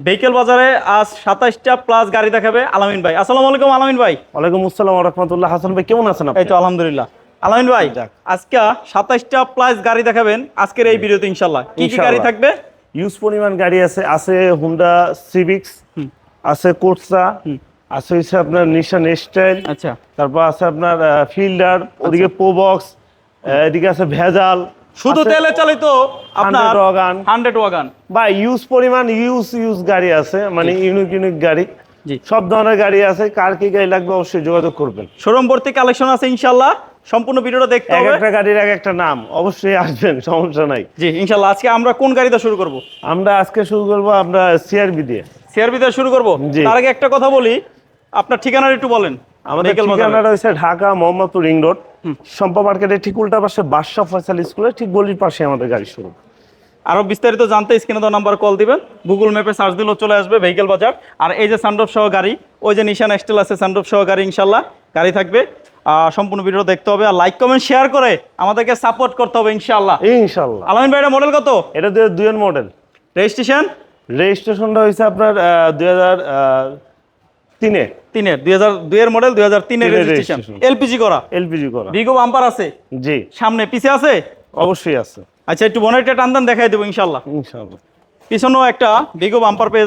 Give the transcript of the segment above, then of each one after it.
Vehicle বাজারে আজ সাতাইশটা plus গাড়ি দেখাবে আলামিন ভাই। আসসালামু আলাইকুম আলামিন ভাই। ওয়ালাইকুম আসসালাম রহমতুল্লাহ। হাসান ভাই কেমন আছেন এই তো আলহামদুলিল্লাহ। আলামিন ভাই আজকে সাতাইশটা প্লাস গাড়ি দেখাবেন আজকের এই ভিডিওতে ইনশাল্লাহ কি কি গাড়ি থাকবে? ইউজ পরিমাণ গাড়ি আছে। আছে হুন্ডা সিভিক্স আছে কোর্সা আছে হচ্ছে আপনার নিশান স্টাইল আচ্ছা। তারপর আছে আপনার ফিল্ডার ওদিকে পোবক্স এদিকে আছে ভেজাল শুধু তেলে চালিত আপনার ওয়াগান। Hundred wagon. বা ইউজ পরিমাণ ইউজ ইউজ গাড়ি আছে মানে ইউনিক ইউনিক গাড়ি। সব ধরনের গাড়ি আছে কার কি গাড়ি লাগবে অবশ্যই যোগাযোগ করবেন। শোরুম ভর্তি কালেকশন আছে ইনশাল্লাহ সম্পূর্ণ ভিডিওটা দেখতে হবে। একটা গাড়ির এক একটা নাম অবশ্যই আসবেন সমস্যা নাই। জি ইনশাল্লাহ আজকে আমরা কোন গাড়িতে শুরু করব? আমরা আজকে শুরু করব আমরা সিআরবি দিয়ে। সিআরবি দিয়ে শুরু করব। তার আগে একটা কথা বলি আপনার ঠিকানাটা একটু বলেন। আমাদের ঠিকানাটা রয়েছে ঢাকা মোহাম্মদপুর রিং রোড। সম্পা মার্কেটের ঠিক উল্টা পাশে বাদশাহ ফয়সাল স্কুলের ঠিক গলির পাশে আমাদের গাড়ি শুরু আরও বিস্তারিত জানতে স্ক্রিনে দেওয়া নাম্বার কল দিবেন। গুগল ম্যাপে সার্চ দিলেও চলে আসবে ভেহিকেল বাজার আর এই যে সানড্রপ সহ গাড়ি ওই যে নিশান এক্সটেল আছে সানড্রপ সহ গাড়ি ইনশাল্লাহ গাড়ি থাকবে। সম্পূর্ণ ভিডিও দেখতে হবে। আর লাইক কমেন্ট শেয়ার করে আমাদেরকে সাপোর্ট করতে হবে ইনশাল্লাহ। ইনশাল্লাহ। আলামিন ভাইটা মডেল কত? এটা দুই মডেল রেজিস্ট্রেশন রেজিস্ট্রেশনটা হয়েছে আপনার দুই হাজার তিনে? তিনের দুই হাজার দুইয়ের মডেল দুই হাজার তিনের রেজিস্ট্রেশন এলপিজি করা। এলপিজি করা। বিগো বাম্পার আছে? জি। সামনে পিছে আছে? অবশ্যই আছে। আচ্ছা একটু বনেটটা টান দেখাই দেবো ইনশাল্লাহ ইনশাআল্লাহ। পিছনেও একটা বিগো বাম্পার পেয়ে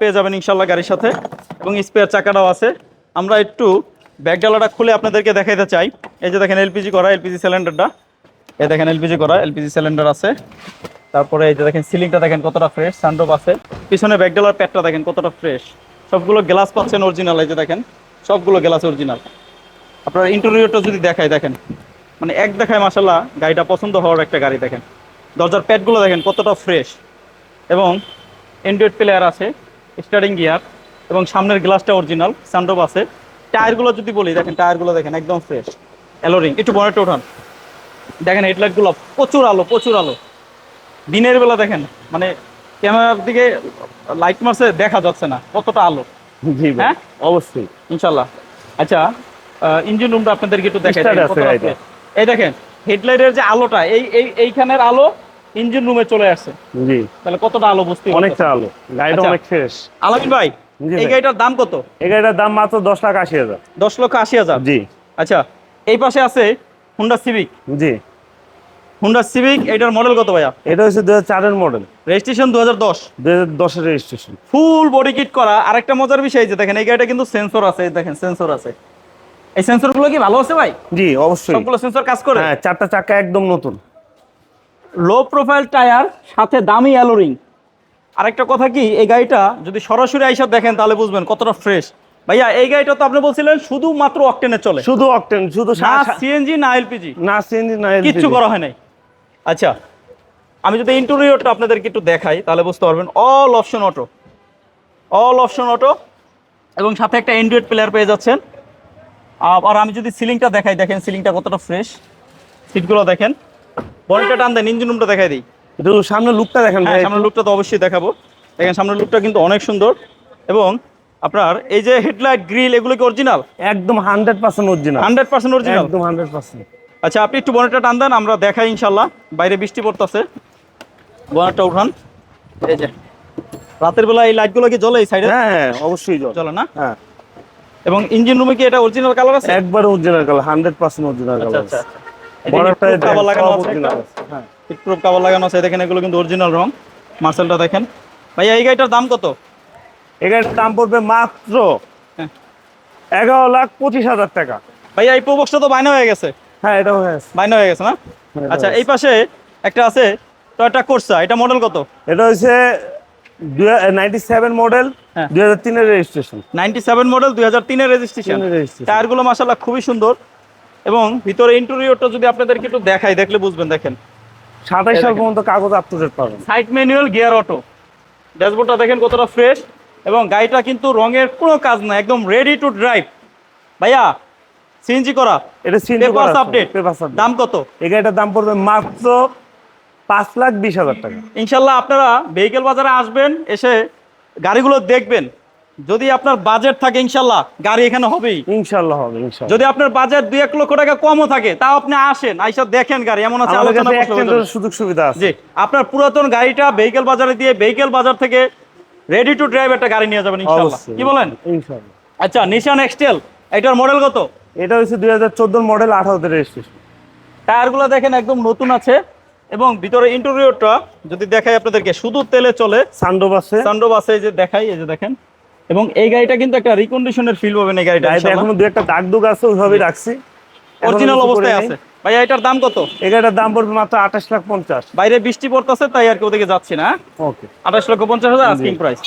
পেয়ে যাবেন ইনশাল্লাহ গাড়ির সাথে। এবং স্পেয়ার চাকাটাও আছে। আমরা একটু ব্যাগ ডালাটা খুলে আপনাদেরকে দেখাইতে চাই। এই যে দেখেন এলপিজি করা এলপিজি সিলিন্ডারটা এই দেখেন এলপিজি করা এলপিজি সিলিন্ডার আছে। তারপরে এই যে দেখেন সিলিংটা দেখেন কতটা ফ্রেশ সানরোপ আছে। পিছনে ব্যাগ ডালার প্যাডটা দেখেন কতটা ফ্রেশ সবগুলো গ্লাস পাচ্ছেন অরিজিনাল এই যে দেখেন, সবগুলো গ্লাস অরিজিনাল আপনার ইন্টেরিয়রটা যদি দেখায় দেখেন। মানে এক দেখায় মাসাল্লাহ গাড়িটা পছন্দ হওয়ার একটা গাড়ি, দেখেন। দরজার প্যাডগুলো দেখেন, কতটা ফ্রেশ এবং অ্যান্ড্রয়েড প্লেয়ার আছে স্টার্টিং গিয়ার এবং সামনের গ্লাসটা অরিজিনাল সানরোপ আছে। টায়ারগুলো যদি বলি, দেখেন, টায়ারগুলো দেখেন, একদম ফ্রেশ অ্যালোরিং একটু বনেটে ওঠান। দেখেন হেডলাইটগুলো প্রচুর আলো প্রচুর আলো। দিনের বেলা দেখেন মানে ক্যামেরার দিকে লাইট মারছে দেখা যাচ্ছে না কতটা আলো? জি হ্যাঁ? অবশ্যই। ইনশাল্লাহ। আচ্ছা ইঞ্জিন রুমটা আপনাদেরকে একটু দেখাই। এই দেখেন হেডলাইটের যে আলোটা এই এই এইখানের আলো ইঞ্জিন রুমে চলে আসছে। জি। তাহলে কতটা আলো বুঝতে অনেকটা আলো গাড়িটা আচ্ছা। অনেক ফ্রেশ আলামিন ভাই এই গাড়িটার দাম কত? এই গাড়িটার দাম মাত্র দশ লাখ আশি হাজার। দশ লক্ষ আশি হাজার? জি। আচ্ছা এই পাশে আছে হুন্ডা সিভিক জি। হুন্ডা সিভিক এটার মডেল কত ভাইয়া? এটা হচ্ছে দু চারের মডেল রেজিস্ট্রেশন দু হাজার দশ দু রেজিস্ট্রেশন ফুল বডি কিট করা। আরেকটা মজার বিষয় যে দেখেন এই গাড়িটা কিন্তু সেন্সর আছে দেখেন সেন্সর আছে। এই সেন্সরগুলো কি ভালো আছে ভাই? জি অবশ্যই। সবগুলো সেন্সর কাজ করে? হ্যাঁ চারটা চাকা একদম নতুন। লো প্রোফাইল টায়ার সাথে দামি অ্যালোরিং আরেকটা কথা কি এই গাড়িটা যদি সরাসরি আইসা দেখেন তাহলে বুঝবেন কতটা ফ্রেশ ভাইয়া এই গাড়িটা তো আপনি বলছিলেন শুধুমাত্র অকটেনে চলে। শুধু অকটেন শুধু না সিএনজি না এলপিজি না সিএনজি না কিচ্ছু LPG করা হয় নাই। আচ্ছা আমি যদি ইন্টেরিয়রটা আপনাদেরকে একটু দেখাই তাহলে বুঝতে পারবেন all option auto all option auto এবং সাথে একটা অ্যান্ড্রয়েড প্লেয়ার পেয়ে যাচ্ছেন। আর আমি যদি সিলিংটা দেখাই দেখেন সিলিংটা কতটা ফ্রেশ সিটগুলো দেখেন। বডিটা টান দেন ইঞ্জিন রুমটা দেখাই দিই। একটু সামনে লুকটা দেখেন হ্যাঁ সামনের লুকটা তো অবশ্যই দেখাবো। দেখেন সামনের লুকটা কিন্তু অনেক সুন্দর। এবং আপনার এই যে হেডলাইট গ্রিল এগুলো কি অরিজিনাল একদম hundred percent original hundred percent original একদম হান্ড্রেড পার্সেন্ট আচ্ছা আপনি একটু বনেটটা টান দেন আমরা দেখাই ইনশাল্লাহ। বাইরে বৃষ্টি পড়তেছে। বনেটটা উঠান। এই যে রাতের বেলা এই লাইটগুলো কি জ্বলে এই সাইডে হ্যাঁ হ্যাঁ অবশ্যই জ্বলে। না? হ্যাঁ। এবং ইঞ্জিন রুমে কি এটা অরিজিনাল কালার আছে? একবার original colour hundred percent original আচ্ছা কালার আচ্ছা। বড়টা কাভার লাগানো আছে হ্যাঁ। হিটপ্রুফ কাভার লাগানো আছে দেখেন এগুলো কিন্তু অরিজিনাল রং। মার্সেলটা দেখেন। ভাইয়া এই গাড়িটার দাম কত? এটার দাম পড়বে মাত্র হ্যাঁ। এগারো লাখ পঁচিশ হাজার টাকা। ভাইয়া এই প্রবক্সটা তো বাইনা হয়ে গেছে। হ্যাঁ এটা হয়ে। গেছে। বাইনা হয়ে গেছে না? হ্যাঁ, আচ্ছা এই পাশে একটা আছে টয়টা কোর্সা এটা মডেল কত? এটা হচ্ছে নাইনটি সেভেন মডেল হ্যাঁ। দুই হাজার তিনের রেজিস্ট্রেশন নাইনটি সেভেন মডেল দুই হাজার তিনের রেজিস্ট্রেশন টায়ারগুলো মাসাল্লাহ খুবই সুন্দর। এবং ভিতরে ইন্টেরিয়রটা যদি আপনাদেরকে একটু দেখাই দেখলে বুঝবেন দেখেন। সাতাইশ এই সাল পর্যন্ত কাগজ আপ টু ডেট পাবেন। সাইড ম্যানুয়াল গিয়ার অটো ড্যাশবোর্ডটা দেখেন কতটা ফ্রেশ এবং গাড়িটা কিন্তু রঙের কোনো কাজ না একদম রেডি টু ড্রাইভ ভাইয়া সিএনজি করা? এটা CNG papers update papers update দাম কত? এই গাড়িটার দাম পড়বে মাত্র পাঁচ লাখ বিশ হাজার টাকা। ইনশাল্লাহ আপনারা ভেহিকেল বাজারে আসবেন এসে গাড়িগুলো দেখবেন। যদি আপনার বাজেট থাকে ইনশাল্লাহ গাড়ি এখানে হবেই। ইনশাল্লাহ হবে ইনশাল্লাহ। যদি আপনার বাজেট দুই এক লক্ষ টাকা কমও থাকে তাও আপনি আসেন আইসা দেখেন গাড়ি এমন আছে আলোচনা সুযোগ সুবিধা আছে। জি আপনার পুরাতন গাড়িটা ভেহিকেল বাজারে দিয়ে ভেহিকেল বাজার থেকে রেডি টু ড্রাইভ একটা গাড়ি নিয়ে যাবেন ইনশাআল্লাহ কি বলেন? ইনশাআল্লাহ আচ্ছা নিশান এক্সটেল এটার মডেল কত? এটা হচ্ছে দুই হাজার চোদ্দ মডেল আঠারোতে রেজিস্ট্রেশন টায়ারগুলো দেখেন একদম নতুন আছে এবং ভিতরে ইন্টেরিয়রটা যদি দেখাই আপনাদেরকে শুধু তেলে চলে। আছে। আছে এই যে দেখাই এই যে দেখেন। এবং এই গাড়িটা কিন্তু একটা রিকন্ডিশনের ফিল পাবেন এই গাড়িটা এখনও দু একটা দাগ দুগ আছে ওইভাবেই রাখছি। অরিজিনাল অবস্থায় আছে। ভাই এটার দাম কত? এই গাড়িটার দাম পড়বে মাত্র আঠাশ লাখ পঞ্চাশ। বাইরে বৃষ্টি পড়তেছে তাই আর কি ওদিকে যাচ্ছি না। ওকে আঠাশ লক্ষ পঞ্চাশ হাজার আস্কিং প্রাইস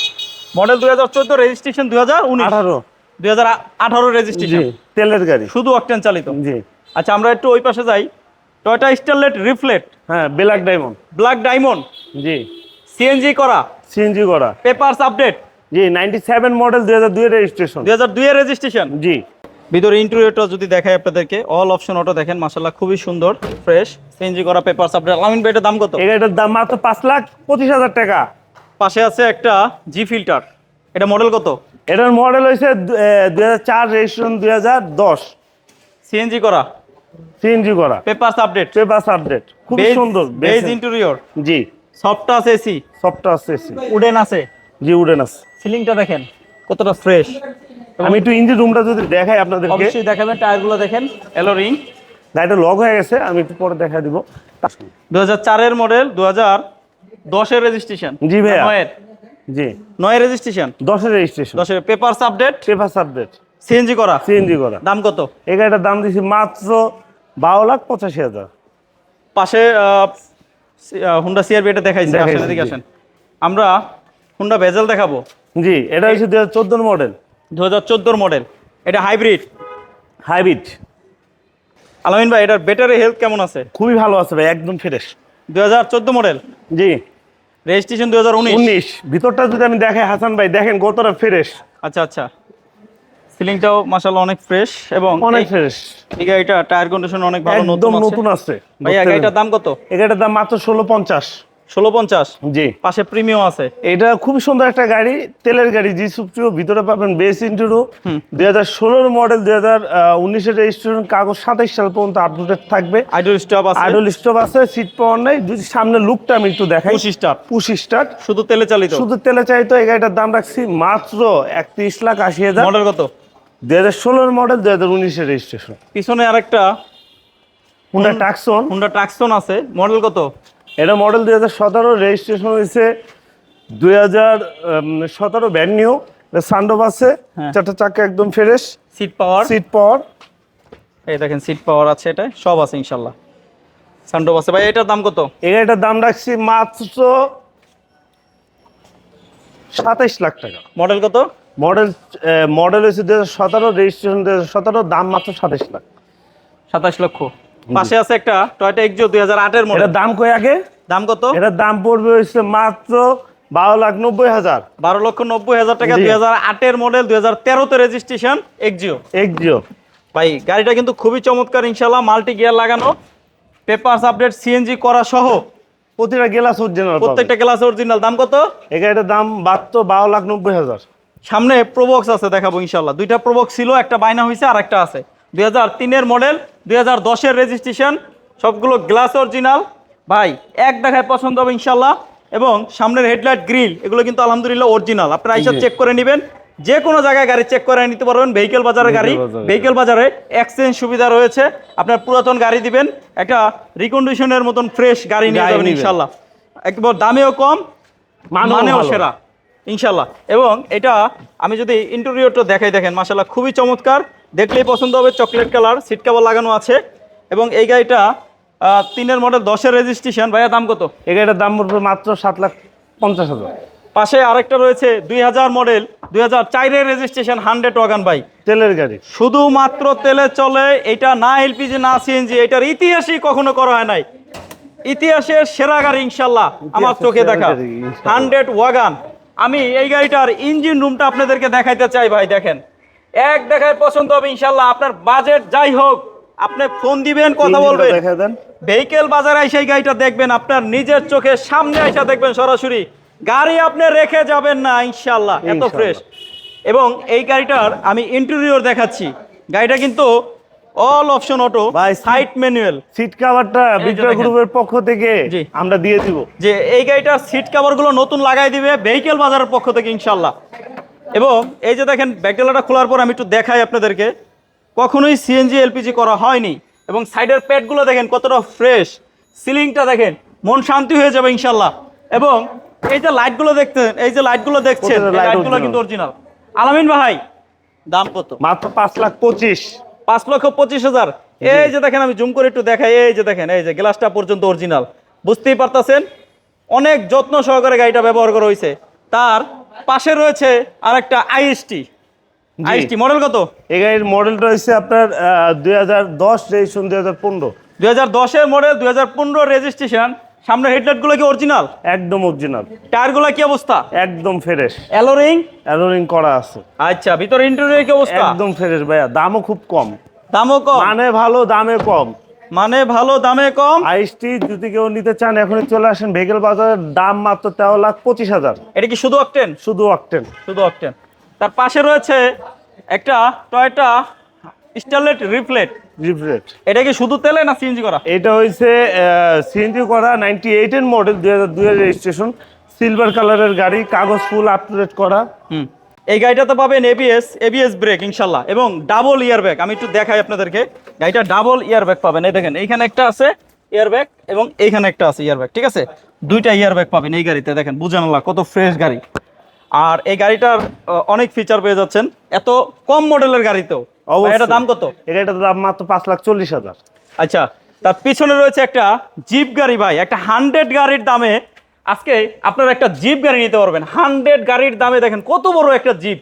মডেল দুই হাজার চোদ্দ রেজিস্ট্রেশন দুই হাজার উনিশ। আঠারো। দুই হাজার আঠারো রেজিস্ট্রেশন তেলের গাড়ি। শুধু অকটেন চালিত। জি। আচ্ছা আমরা একটু ওই পাশে যাই। টয়টা স্টারলেট রিফ্লেক্ট হ্যাঁ ব্ল্যাক ডায়মন্ড ব্ল্যাক ডায়মন্ড জি। সিএনজি করা। সিএনজি করা। পেপারস আপডেট জি নাইনটি সেভেন মডেল দুই হাজার দুই রেজিস্ট্রেশন দুই হাজার দুই রেজিস্ট্রেশন জি। ভিতরে ইন্টেরিয়রটা যদি দেখাই আপনাদেরকে অল অপশন অটো দেখেন মাশাল্লাহ খুবই সুন্দর ফ্রেশ সিএনজি করা পেপারস আপডেট আলামিন ভাই এটার দাম কত? এই গাড়িটার দাম মাত্র পাঁচ লাখ পঁচিশ হাজার টাকা। পাশে আছে একটা জি ফিল্টার এটা মডেল কত? এটার মডেল হয়েছে দুই হাজার চার রেজিস্ট্রেশন দুই হাজার দশ। সিএনজি করা। সিএনজি করা। পেপারস আপডেট পেপাস আপডেট খুব সুন্দর বেজ ইন্টেরিয়র জি। সফট আছে এসি আছে AC উডেন আছে। জি উডেন আছে। সিলিংটা দেখেন কতটা ফ্রেশ আমি একটু ইঞ্জিন রুমটা যদি দেখাই আপনাদেরকে। অবশ্যই দেখাবেন টায়ারগুলো দেখেন এলো রিং গাড়িটা লক হয়ে গেছে আমি একটু পরে দেখা দিব। দু হাজার চারের মডেল দু হাজার দশের রেজিস্ট্রেশন জি ভাইয়া। জি। নয়ের রেজিস্ট্রেশন দশের রেজিস্ট্রেশন দশের papers update papers update CNG করা? সিএনজি করা। দাম কত? এই গাড়িটার দাম দিয়েছি মাত্র বারো লাখ পঁচাশি হাজার। পাশে হুন্ডা সিআরবি এটা দেখাইছে দেখাইছি, আসেন আসেন। আমরা হুন্ডা ভেজেল দেখাবো। জি এটা হচ্ছে দু হাজার চোদ্দোর মডেল দু হাজার চোদ্দোর মডেল এটা হাইব্রিড হাইব্রিড আলামিন ভাই এটার ব্যাটারি হেলথ কেমন আছে? খুবই ভালো আছে ভাই একদম ফ্রেশ দু হাজার চোদ্দ মডেল জি। রেজিস্ট্রেশন দু হাজার উনিশ। উনিশ। ভিতরটা যদি আমি দেখাই হাসান ভাই দেখেন কতটা ফ্রেশ আচ্ছা আচ্ছা। সিলিংটাও মাশাআল্লাহ অনেক ফ্রেশ এবং অনেক ফ্রেশ এই গাড়িটা টায়ার কন্ডিশন অনেক ভালো একদম নতুন নতুন আছে। আছে ভাই গাড়িটার দাম কত? এই গাড়িটার দাম মাত্র ষোলো পঞ্চাশ। ষোলো পঞ্চাশ। জি। পাশে প্রিমিয়াম আছে। এটা খুব সুন্দর একটা গাড়ি তেলের গাড়ি জি সুপ্রিও ভিতরে পাবেন বেস ইন্টুরো। দুই হাজার ষোলোর মডেল দুই হাজার উনিশের রেজিস্ট্রেশন কাগজ সাতাইশ সাল পর্যন্ত আপডেট থাকবে। আইডল স্টপ আছে। আইডল স্টপ আছে সিট পাওয়ার নাই। যদি সামনে লুকটা আমি একটু দেখাই। পঁচিশ স্টার পুশ স্টার্ট শুধু তেলে চালিত। শুধু তেলে চাইতো এই গাড়িটার দাম রাখছি মাত্র একত্রিশ লাখ আশি হাজার। মডেল কত? দুই হাজার ষোলোর মডেল দুই হাজার উনিশের রেজিস্ট্রেশন পিছনে আরেকটা। হুন্ডা টাকসন হুন্ডা ট্রাকসন আছে। মডেল কত? এটা মডেল দুই হাজার সতেরো রেজিস্ট্রেশন হয়েছে দুই হাজার সতেরো ব্যান্ড নিউ সান্ডোভ আছে হ্যাঁ। চারটা চাকা একদম fresh seat power seat power এই দেখেন সিট পাওয়ার আছে এটা সব আছে ইনশাল্লাহ সান্ডোভ আছে। ভাই এটার দাম কত? এই গাড়িটার দাম রাখছি মাত্র সাতাইশ লাখ টাকা। মডেল কত? মডেল মডেল হয়েছে দু হাজার সতেরো রেজিস্ট্রেশন দু হাজার সতেরো দাম মাত্র সাতাইশ লাখ। সাতাশ লক্ষ। পাশে আছে একটা টয়টা দুই হাজার আটের মডেল এটার দাম কই আগে? দাম কত? এটার দাম পড়বে হচ্ছে মাত্র বারো লাখ নব্বই হাজার। বারো লক্ষ নব্বই হাজার টাকা। দুই হাজার আটের মডেল দুই হাজার তেরোতে রেজিস্ট্রেশন এক্সিও এক্সিও ভাই গাড়িটা কিন্তু খুবই চমৎকার ইনশাল্লাহ মাল্টি গিয়ার লাগানো। পেপারস আপডেট সিএনজি করা সহ প্রতিটা গেলাস অরিজিনাল প্রত্যেকটা ক্লাস অরিজিনাল দাম কত? এই গাড়িটার দাম মাত্র বারো লাখ নব্বই হাজার। সামনে প্রোবক্স আছে দেখাবো ইনশাল্লাহ দুইটা প্রোবক্স ছিল একটা বাইনা হয়েছে আর একটা আছে। দুই হাজার তিনের মডেল দুই হাজার দশের রেজিস্ট্রেশন সবগুলো গ্লাস অরিজিনাল ভাই এক দেখায় পছন্দ হবে ইনশাল্লাহ এবং সামনের হেডলাইট গ্রিল এগুলো কিন্তু আলহামদুলিল্লাহ অরিজিনাল আপনারা এইসব চেক করে নেবেন। যে কোনো জায়গায় গাড়ি চেক করে নিতে পারবেন। ভেহিকেল বাজারে গাড়ি। ভেহিকেল বাজারে এক্সচেঞ্জ সুবিধা রয়েছে। আপনার পুরাতন গাড়ি দিবেন। একটা রিকন্ডিশনের মতন ফ্রেশ গাড়ি নিয়ে যাবেন ইনশাল্লাহ একবার দামেও কম মানেও মানেও সেরা। ইনশাল্লাহ এবং এটা আমি যদি ইন্টেরিয়রটা দেখাই দেখেন মাসাল্লাহ খুবই চমৎকার। দেখলেই পছন্দ হবে চকলেট কালার সিট কাভার লাগানো আছে। এবং এই গাড়িটা তিনের মডেল দশের রেজিস্ট্রেশন ভাইয়া দাম কত? এই গাড়িটার দাম পড়বে মাত্র সাত লাখ পঞ্চাশ হাজার। পাশে আরেকটা রয়েছে দুই হাজার মডেল দুই হাজার চারের রেজিস্ট্রেশন হান্ড্রেড ওয়াগান বাই তেলের গাড়ি। শুধুমাত্র তেলে চলে এটা না এলপিজি না সিএনজি এটার ইতিহাসই কখনো করা হয় নাই। ইতিহাসের সেরা গাড়ি ইনশাল্লাহ আমার চোখে দেখা। হান্ড্রেড ওয়াগান আমি এই গাড়িটার ইঞ্জিন রুমটা আপনাদেরকে দেখাইতে চাই ভাই দেখেন। এক দেখায় পছন্দ হবে ইনশাল্লাহ আপনার বাজেট যাই হোক আপনি ফোন দিবেন কথা বলবেন। দেখা দেন। ভেহিকেল বাজারে এসে এই গাড়িটা দেখবেন আপনার নিজের চোখের সামনে এসে দেখবেন সরাসরি। গাড়ি আপনি রেখে যাবেন না ইনশাল্লাহ এত ফ্রেশ এবং এই গাড়িটার আমি ইন্টেরিয়র দেখাচ্ছি। গাড়িটা কিন্তু অল অপশন অটো ভাই, সাইড ম্যানুয়াল সিট কাভারটা বিক্রয় গ্রুপের পক্ষ থেকে আমরা দিয়ে দিব। যে এই গাড়িটার সিটগুলো নতুন লাগাই দিবে ভেহিকেল বাজারের পক্ষ থেকে ইনশাল্লাহ এবং এই যে দেখেন ব্যাকডেলাটা খোলার পর আমি একটু দেখাই আপনাদেরকে কখনোই সিএনজি এলপিজি করা হয়নি এবং সাইডের প্যাডগুলো দেখেন কতটা ফ্রেশ সিলিংটা দেখেন মন শান্তি হয়ে যাবে ইনশাল্লাহ। এবং এই যে লাইটগুলো দেখতেন এই যে লাইটগুলো দেখছেন লাইটগুলো। কিন্তু অরিজিনাল আলামিন ভাই দাম কত? মাত্র পাঁচ লাখ পঁচিশ। পাঁচ লক্ষ পঁচিশ হাজার। এই যে দেখেন আমি জুম করে একটু দেখাই এই যে দেখেন এই যে গ্লাসটা পর্যন্ত অরিজিনাল বুঝতেই পারতাছেন? অনেক যত্ন সহকারে গাড়িটা ব্যবহার করা হয়েছে। তার পাশে রয়েছে আর একটা আইএসটি আইএসটি মডেল কত? এই গাড়ির মডেলটা হচ্ছে আপনার দুই হাজার দশ রেজিস্ট্রেশন দুই হাজার পনেরো। দুই হাজার দশের মডেল দুই হাজার পনেরো রেজিস্ট্রেশন সামনের হেডলাইটগুলো কি অরিজিনাল একদম অরিজিনাল টায়ারগুলো কি অবস্থা? একদম ফ্রেশ অ্যালোরিং অ্যালোরিং করা আছে। আচ্ছা ভিতরে ইন্টেরিয়র কি অবস্থা? একদম ফ্রেশ ভাইয়া দামও খুব কম। দামও কম? মানে ভালো দামে কম। মানে ভালো দামে কম। আইসটি যদি কেউ নিতে চান এখন চলে আসেন ভেহিকেল বাজারের দাম মাত্র তেরো লাখ পঁচিশ হাজার। এটা কি শুধু অকটেন শুধু অকটেন শুধু অকটেন তার পাশে রয়েছে একটা টয়টা স্টারলেট রিফ্লেট রিফ্রেট এটা কি শুধু তেলে না সিএনজি করা? এটা হয়েছে সিএনজি করা নাইনটি এইটের মডেল দুই হাজার দুই রেজিস্ট্রেশন সিলভার কালারের গাড়ি কাগজ ফুল আপ টু ডেট করা। হুম। এই গাড়িটাতে পাবেন এবিএস এবিএস ব্রেক ইনশাল্লাহ। এবং ডাবল ইয়ার ব্যাগ আমি একটু দেখাই আপনাদেরকে। গাড়িটা ডাবল ইয়ার ব্যাগ পাবেন এই দেখেন এইখানে একটা আছে ইয়ার ব্যাগ এবং এইখানে একটা আছে ইয়ার ব্যাগ ঠিক আছে? দুইটা ইয়ার ব্যাগ পাবেন এই গাড়িতে দেখেন বুঝান আল্লাহ কত ফ্রেশ গাড়ি। আর এই গাড়িটার অনেক ফিচার পেয়ে যাচ্ছেন। এত কম মডেলের গাড়িতেও। এটা দাম কত? এটা দাম মাত্র পাঁচ লাখ চল্লিশ হাজার। আচ্ছা তার পিছনে রয়েছে একটা জিপ গাড়ি ভাই। একটা হান্ড্রেড গাড়ির দামে আজকে আপনারা একটা জিপ গাড়ি নিতে পারবেন। হান্ড্রেড গাড়ির দামে দেখেন কত বড় একটা জিপ।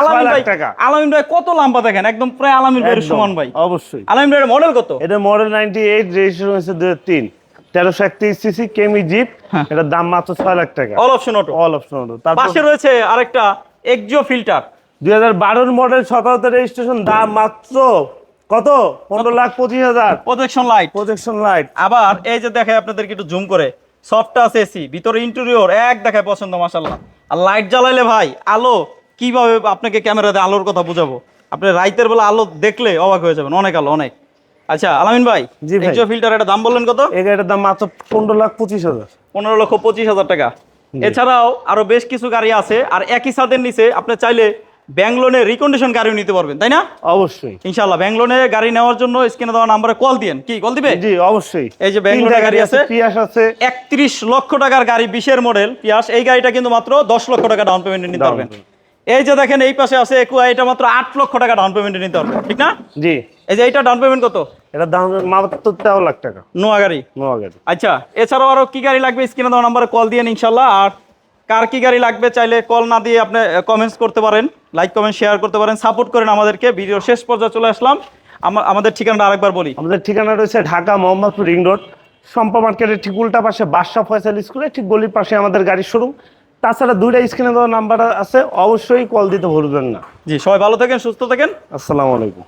আলামিন ভাই আলামিন ভাই কত লম্বা দেখেন একদম প্রায় আলামিন ভাইয়ের সমান ভাই। অবশ্যই। আলামিন ভাইয়ের মডেল কত? এটা মডেল নাইনটি এইট রেজিস্ট্রেশন হয়েছে তিন। তেরোশো একত্রিশ সিসি কেমি জিপ। এটার দাম মাত্র ছয় লাখ টাকা। All option auto all option তারপর পাশে রয়েছে আরেকটা এক্সিও ফিল্টার দুই হাজার বারোর মডেল সতেরোতে রেজিস্ট্রেশন দাম মাত্র কত? পনেরো লাখ পঁচিশ হাজার। প্রজেকশন লাইট প্রজেকশন লাইট আবার এই যে দেখায় আপনাদেরকে একটু জুম করে। সফট আছে এসি ভিতরে ইন্টেরিয়র এক দেখায় পছন্দ মাসাল্লাহ আর লাইট জ্বালাইলে ভাই আলো কীভাবে আপনাকে ক্যামেরাতে আলোর কথা বুঝাবো? আপনি রাইতের বেলা আলো দেখলে অবাক হয়ে যাবেন অনেক আলো অনেক। আচ্ছা আলামিন ভাই জি ভাই। ফিল্টার এটা দাম বললেন কত? এই গাড়িটার দাম মাত্র পনেরো লাখ পঁচিশ হাজার। পনেরো লক্ষ পঁচিশ হাজার টাকা। এছাড়াও আরও বেশ কিছু গাড়ি আছে আর একই সাথের নিচে আপনি চাইলে ব্যাংক লোনে রিকন্ডিশন গাড়িও নিতে পারবেন তাই না? অবশ্যই। ইনশাল্লাহ ব্যাংক লোনে গাড়ি নেওয়ার জন্য স্ক্রিনে দেওয়া নাম্বারে কল দিন কি কল দিবে? জি অবশ্যই। এই যে ব্যাঙ্গালোরে তিনটা গাড়ি আছে। পিয়াস আছে। একত্রিশ লক্ষ টাকার গাড়ি বিশের মডেল পিয়াস। এই গাড়িটা কিন্তু মাত্র দশ লক্ষ টাকা ডাউন পেমেন্টে নিতে পারবেন। এই যে দেখেন এই পাশে আছে একুয়া এটা মাত্র আট লক্ষ টাকা ডাউন পেমেন্টে নিতে পারবেন ঠিক না? জি। এই যে এটা ডাউন পেমেন্ট কত? এটা দাম মাত্র তেরো লাখ টাকা। নোয়া গাড়ি। নোয়া গাড়ি। আচ্ছা এছাড়াও আরও কি গাড়ি লাগবে? স্ক্রিনে দেওয়া নাম্বারে কল দিয়ে ইনশাল্লাহ আর কার কি গাড়ি লাগবে চাইলে কল না দিয়ে আপনি কমেন্টস করতে পারেন লাইক কমেন্ট শেয়ার করতে পারেন সাপোর্ট করেন আমাদেরকে। ভিডিও শেষ পর্যায়ে চলে আসলাম। আমা- আমাদের ঠিকানাটা আরেকবার বলি। আমাদের ঠিকানা রয়েছে ঢাকা মোহাম্মদপুর রিং রোড। সম্পা মার্কেটের ঠিক উল্টা পাশে বাদশা ফয়সাল স্কুলে ঠিক গলির পাশে আমাদের গাড়ির শোরুম তাছাড়া দুইটা স্ক্রিনে দেওয়া নাম্বার আছে অবশ্যই কল দিতে ভুলবেন না। জি সবাই ভালো থাকেন সুস্থ থাকেন। আসসালামু আলাইকুম।